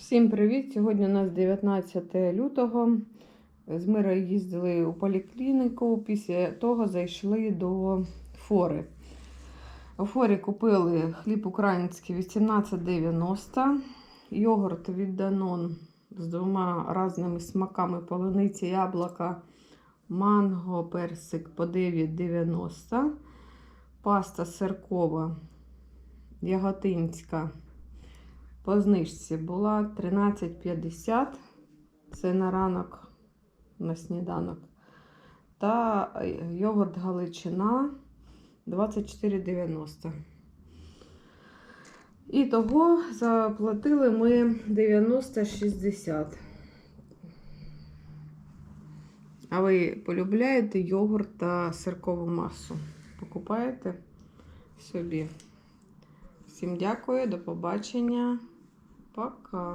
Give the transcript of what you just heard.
Всім привіт! Сьогодні у нас 19 лютого. З Мирою їздили у поліклініку. Після того зайшли до фори. У форі купили хліб український 18,90, йогурт від Данон з двома різними смаками полуниці, яблука, манго, персик по 9,90, паста сиркова, яготинська по знижці була 13,50. Це на ранок, на сніданок. Та йогурт Галичина 24,90. І того заплатили ми 90,60. А ви полюбляєте йогурт та сиркову масу? Покупаєте собі? Всім дякую, до побачення. Пока.